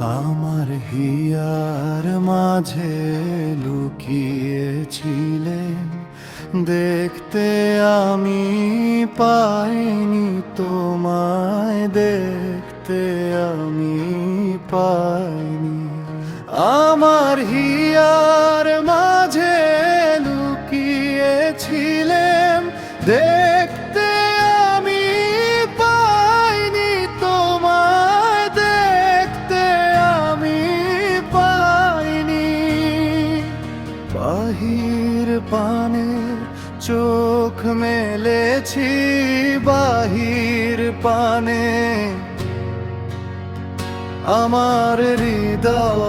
আমার হিয়ার মাঝে লুকিয়েছিলেন দেখতে আমি পাইনি তোমায়, দেখতে আমি পাইনি। আমার হিয়ার মাঝে লুকিয়েছিলেন দেখতে বাহির পানে চোখ মেলেছি বাহির পানে। আমার হৃদয়